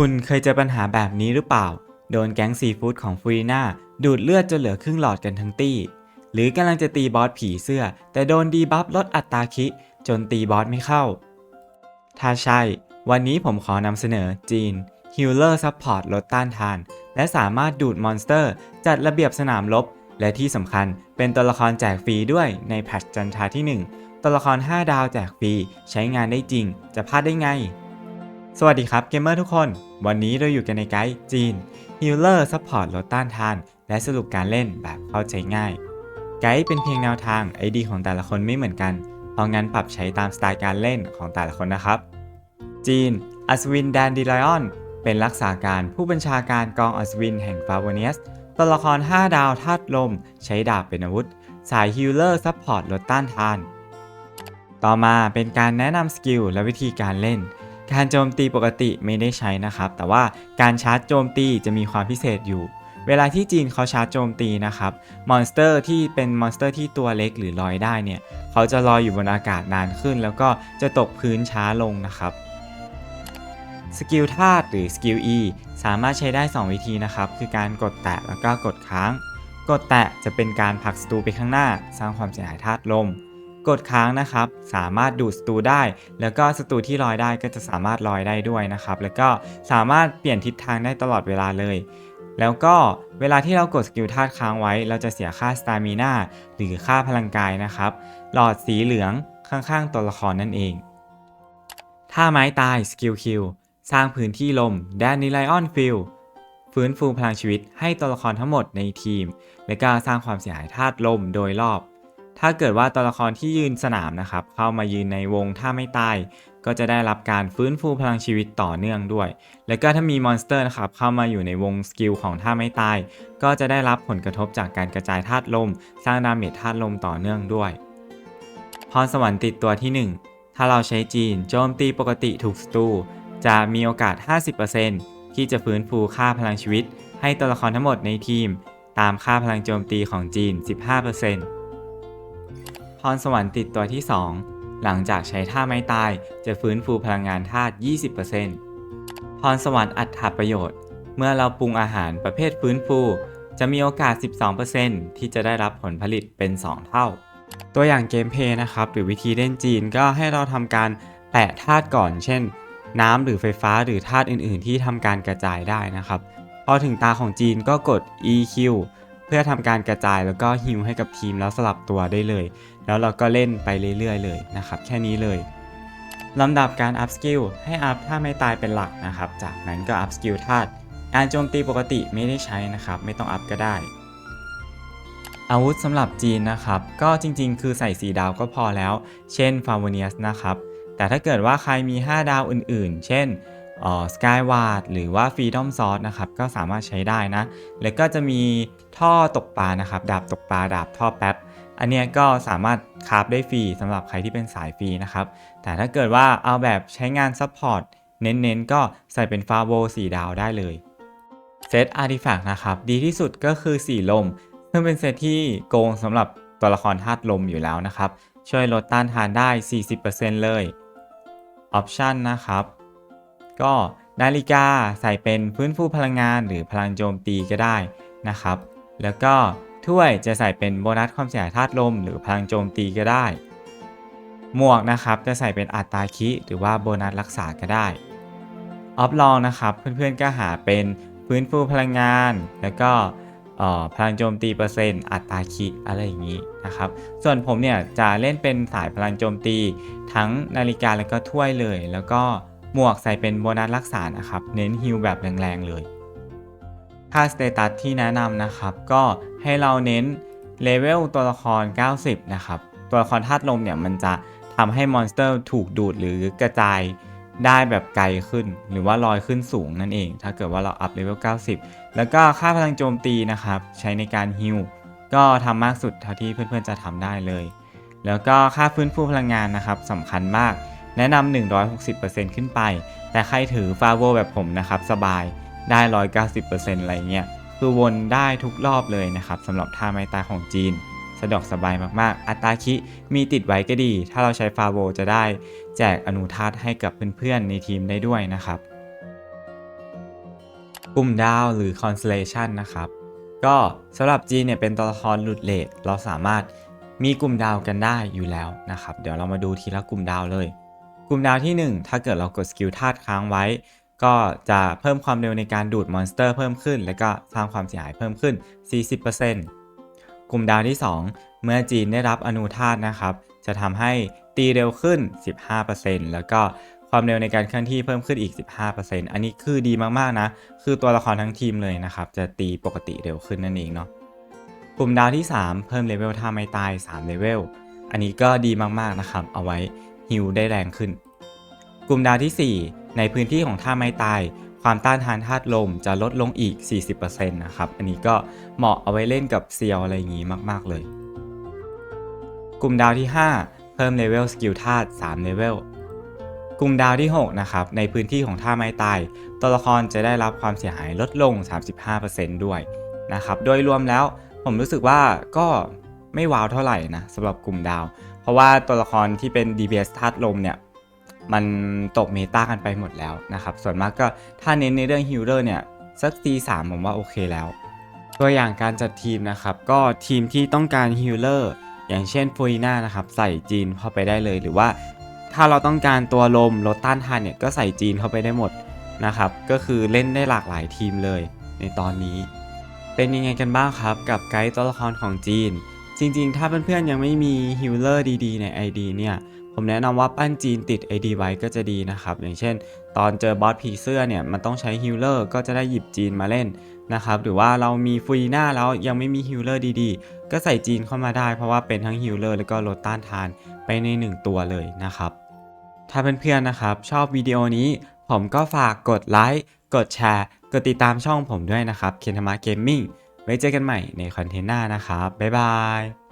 คุณเคยเจอปัญหาแบบนี้หรือเปล่า โดนแก๊งซีฟู้ดของฟูริน่าดูดเลือดจนเหลือครึ่งหลอดกันทั้งตี้ หรือกำลังจะตีบอสผีเสื้อ แต่โดนดีบัฟลดอัตราคิ จนตีบอสไม่เข้า ถ้าใช่ วันนี้ผมขอนำเสนอจีนฮิลเลอร์ซัพพอร์ตลดต้านทาน และสามารถดูดมอนสเตอร์ จัดระเบียบสนามรบ และที่สำคัญเป็นตัวละครแจกฟรีด้วยในแพทจันทราที่ 1 ตัวละคร 5 ดาวแจกฟรีใช้งานได้จริง จะพลาดได้ไง สวัสดีครับเกมเมอร์ทุกคน วันนี้เราอยู่กันในไกด์จีน Healer Support ลดต้านทาน และสรุปการเล่นแบบเข้าใจง่าย ไกด์เป็นเพียงแนวทาง ID ของแต่ละคนไม่เหมือนกัน เพราะงั้นปรับใช้ตามสไตล์การเล่นของแต่ละคนนะครับ จีน อัศวินแดนดิไลออน เป็นรักษาการผู้บัญชาการกองอัศวินแห่งฟาโวเนียสตัวละคร 5 ดาวธาตุลม ใช้ดาบเป็นอาวุธ สายฮิลเลอร์ซัพพอร์ตลดต้านทาน ต่อมาเป็นการแนะนำสกิลและวิธีการเล่น การโจมตีปกติไม่ได้ใช้นะครับ แต่ว่าการชาร์จโจมตีจะมีความพิเศษอยู่ เวลาที่จีนเขาชาร์จโจมตีนะครับ มอนสเตอร์ที่เป็นมอนสเตอร์ที่ตัวเล็กหรือลอยได้เนี่ย เขาจะลอยอยู่บนอากาศนานขึ้น แล้วก็จะตกพื้นช้าลงนะครับสกิลธาตุหรือสกิล E สามารถใช้ได้ 2 วิธีนะครับ คือการกดแตะแล้วก็กดค้าง กดแตะจะเป็นการผลักศัตรูไปข้างหน้า สร้างความเสียหายธาตุลม กดค้างนะครับ สามารถดูดศัตรูได้ แล้วก็ศัตรูที่ลอยได้ก็จะสามารถลอยได้ด้วยนะครับ แล้วก็สามารถเปลี่ยนทิศทางได้ตลอดเวลาเลย แล้วก็เวลาที่เรากดสกิลธาตุค้างไว้ เราจะเสียค่าสตามิน่าหรือค่าพลังกายนะครับ หลอดสีเหลืองข้างๆตัวละครนั่นเองท่าไม้ตายสกิลคิวสร้างพื้นที่ลมแดนนิไลออนฟิลฟื้นฟูพลังชีวิตให้ตัวละครทั้งหมดในทีม และก็สร้างความเสียหายธาตุลมโดยรอบ ถ้าเกิดว่าตัวละครที่ยืนสนามนะครับ เข้ามายืนในวงท่าไม่ตายก็จะได้รับการฟื้นฟูพลังชีวิตต่อเนื่องด้วย แล้วก็ถ้ามีมอนสเตอร์นะครับเข้ามาอยู่ในวงสกิลของท่าไม่ตาย ก็จะได้รับผลกระทบจากการกระจายธาตุลม สร้างดาเมจธาตุลมต่อเนื่องด้วย พรสวรรค์ติดตัวที่ 1 ถ้าเราใช้จีนโจมตีปกติถูกศัตรูจะมีโอกาส 50%ที่จะฟื้นฟูค่าพลังชีวิต ให้ตัวละครทั้งหมดในทีม ตามค่าพลังโจมตีของจีน 15% รสวรรค์ติดตัวที่ 2 หลังจากใช้ท่าไม้ตายจะฟื้นฟูพลังงานธาตุ 20%พรสวรรค์อัตถประโยชน์ เมื่อเราปรุงอาหารประเภทฟื้นฟู จะมีโอกาส 12%ที่จะได้รับผลผลิตเป็น 2 เท่า ตัวอย่างเกมเพย์นะครับ หรือวิธีเล่นจีนก็ให้เราทำการแปะธาตุก่อน เช่น น้ำหรือไฟฟ้าหรือธาตุอื่น ๆ ที่ทำการกระจายได้นะครับ พอถึงตาของจีนก็กด EQ เพื่อทำการกระจายแล้วก็ฮิวให้กับทีมแล้วสลับตัวได้เลย แล้วเราก็เล่นไปเรื่อยๆเลยนะครับ แค่นี้เลยลำดับการอัพสกิลให้อัพถ้าไม่ตายเป็นหลักนะครับ จากนั้นก็อัพสกิลธาตุการโจมตีปกติไม่ได้ใช้นะครับ ไม่ต้องอัพก็ได้ อาวุธสำหรับจีนนะครับ ก็จริงๆ คือใส่ 4 ดาวก็พอแล้ว เช่นฟา v เนียสนะครับ แต่ถ้าเกิดว่าใครมี 5 ดาวอื่นๆ เช่น สกายวาร์ดหรือว่าฟรีดอมซอสนะครับก็สามารถใช้ได้นะ แล้วก็จะมีท่อตกปลานะครับ ดาบตกปลาดาบท่อแป๊บ อันเนี้ยก็สามารถคราฟได้ฟรีสำหรับใครที่เป็นสายฟรีนะครับ แต่ถ้าเกิดว่าเอาแบบใช้งานซัพพอร์ตเน้นๆ ก็ใส่เป็นฟาโว4ดาวได้เลยเซตอาร์ติแฟกต์นะครับ ดีที่สุดก็คือสีลม ซึ่งเป็นเซตที่โกงสำหรับตัวละครธาตุลมอยู่แล้วนะครับ ช่วยลดต้านทานได้ 40%เลยออปชันนะครับ ก็นาฬิกาใส่เป็นพื้นฟูพลังงานหรือพลังโจมตีก็ได้นะครับ แล้วก็ถ้วยจะใส่เป็นโบนัสความเสียหายธาตุลม หรือพลังโจมตีก็ได้ หมวกนะครับจะใส่เป็นอัตราคิหรือว่าโบนัสรักษาก็ได้ออฟลองนะครับเพื่อนๆก็หาเป็นฟื้นฟูพลังงาน แล้วก็พลังโจมตีเปอร์เซ็นต์อัตราคิอะไรอย่างนี้นะครับ ส่วนผมเนี่ยจะเล่นเป็นสายพลังโจมตีทั้งนาฬิกาแล้วก็ถ้วยเลย แล้วก็ หมวกใส่เป็นโบนัสรักษานะครับ เน้นฮิลแบบแรงๆเลย ค่าสเตตัสที่แนะนำนะครับ ก็ให้เราเน้นเลเวลตัวละคร 90 นะครับ ตัวละครธาตุลมเนี่ยมันจะทำให้มอนสเตอร์ถูกดูดหรือกระจายได้แบบไกลขึ้น หรือว่าลอยขึ้นสูงนั่นเอง ถ้าเกิดว่าเราอัพเลเวล 90 แล้วก็ค่าพลังโจมตีนะครับ ใช้ในการฮิลก็ทำมากสุดเท่าที่เพื่อนๆจะทำได้เลย แล้วก็ค่าฟื้นฟูพลังงานนะครับสำคัญมาก แนะนำ 160%ขึ้นไป แต่ใครถือฟาโวแบบผมนะครับ สบายได้ 190%อะไรเงี้ย คือวนได้ทุกรอบเลยนะครับสำหรับท่าไม้ตายของจีน สะดวกสบายมากๆ อัตราคิมีติดไว้ก็ดี ถ้าเราใช้ฟาโวจะได้แจกอนุธาตให้กับเพื่อนๆ ในทีมได้ด้วยนะครับ กลุ่มดาวหรือ constellation นะครับ ก็สำหรับจีนเนี่ยเป็นตัวละครหลุดเลทเราสามารถมีกลุ่มดาวกันได้อยู่แล้วนะครับ เดี๋ยวเรามาดูทีละกลุ่มดาวเลย กลุ่มดาวที่ 1 ถ้าเกิดเรากดสกิลธาตุค้างไว้ ก็จะเพิ่มความเร็วในการดูดมอนสเตอร์เพิ่มขึ้น และก็สร้างความเสียหายเพิ่มขึ้น 40%กลุ่มดาวที่ 2 เมื่อจีนได้รับอนูธาตุนะครับ จะทำให้ตีเร็วขึ้น 15%แล้วก็ความเร็วในการเคลื่อนที่เพิ่มขึ้นอีก 15%อันนี้คือดีมากๆนะ คือตัวละครทั้งทีมเลยนะครับ จะตีปกติเร็วขึ้นนั่นเองเนาะกลุ่มดาวที่ 3 เพิ่มเลเวลท่าไม้ตาย3เลเวลอันนี้ก็ดีมากๆนะครับ เอาไว้ ฮิลได้แรงขึ้น กลุ่มดาวที่ 4 ในพื้นที่ของท่าไม้ตาย ความต้านทานธาตุลมจะลดลงอีก 40%นะครับ อันนี้ก็เหมาะเอาไว้เล่นกับเซียวอะไรอย่างงี้มาก ๆ เลย กลุ่มดาวที่ 5 เพิ่มเลเวลสกิลธาตุ3เลเวลกลุ่มดาวที่ 6 นะครับ ในพื้นที่ของท่าไม้ตาย ตัวละครจะได้รับความเสียหายลดลง 35%ด้วยนะครับ โดยรวมแล้วผมรู้สึกว่าก็ไม่ว้าวเท่าไหร่นะสำหรับกลุ่มดาว เพราะว่าตัวละครที่เป็น DPS ธาตุลมเนี่ยมันตกเมตากันไปหมดแล้วนะครับ ส่วนมากก็ถ้าเน้นในเรื่องฮิลเลอร์เนี่ยสักตีสามผมว่าโอเคแล้ว ตัวอย่างการจัดทีมนะครับ ก็ทีมที่ต้องการฮิลเลอร์อย่างเช่นฟูริน่านะครับใส่จีนเข้าไปได้เลย หรือว่าถ้าเราต้องการตัวลมลดต้านทานเนี่ยก็ใส่จีนเข้าไปได้หมดนะครับ ก็คือเล่นได้หลากหลายทีมเลยในตอนนี้ เป็นยังไงกันบ้างครับกับไกด์ตัวละครของจีน จริงๆ ถ้าเพื่อนๆยังไม่มีฮิลเลอร์ดีๆ ใน ID เนี่ย ผมแนะนำว่าปั้นจีนติด ID ไว้ก็จะดีนะครับ อย่างเช่น ตอนเจอบอสผีเสื้อเนี่ย มันต้องใช้ฮิลเลอร์ก็จะได้หยิบจีนมาเล่นนะครับ หรือว่าเรามีฟูยีน่าแล้วยังไม่มีฮิลเลอร์ดีๆ ก็ใส่จีนเข้ามาได้เพราะว่าเป็นทั้งฮิลเลอร์แล้วก็ลดต้านทานไปใน 1 ตัวเลยนะครับ ถ้าเพื่อนๆนะครับ ชอบวิดีโอนี้ ผมก็ฝากกดไลค์ กดแชร์ กดติดตามช่องผมด้วยนะครับเคนธรรมะเกมมิ่ง ไว้เจอกันใหม่ในคอนเทนต์หน้านะครับ บ๊ายบาย